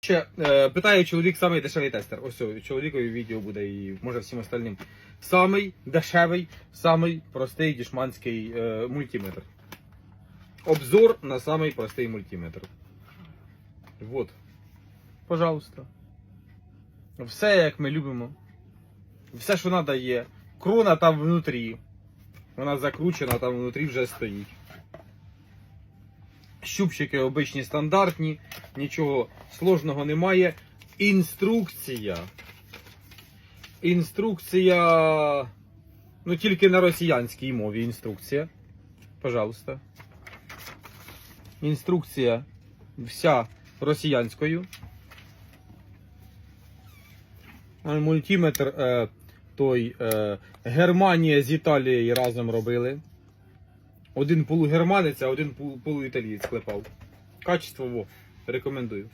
Ще е, питає чоловік самий дешевий тестер. Ось о, чоловікові відео буде і може всім остальним. Самий дешевий, самий простий дішманський е, мультиметр. Обзор на самий простий мультиметр. Вот. Пожалуйста. Все як ми любимо. Все, що треба є. Крона там внутрі. Вона закручена, там внутрі вже стоїть. Щупчики обичні стандартні, нічого сложного немає. Інструкція. Інструкція. Ну, тільки на росіянській мові інструкція. Пожалуйста. Інструкція вся росіянською. Мультиметр е, той е, Германія з Італією разом робили. Один полугерманець, а один полуіталієць клепав. Качество во. Рекомендую.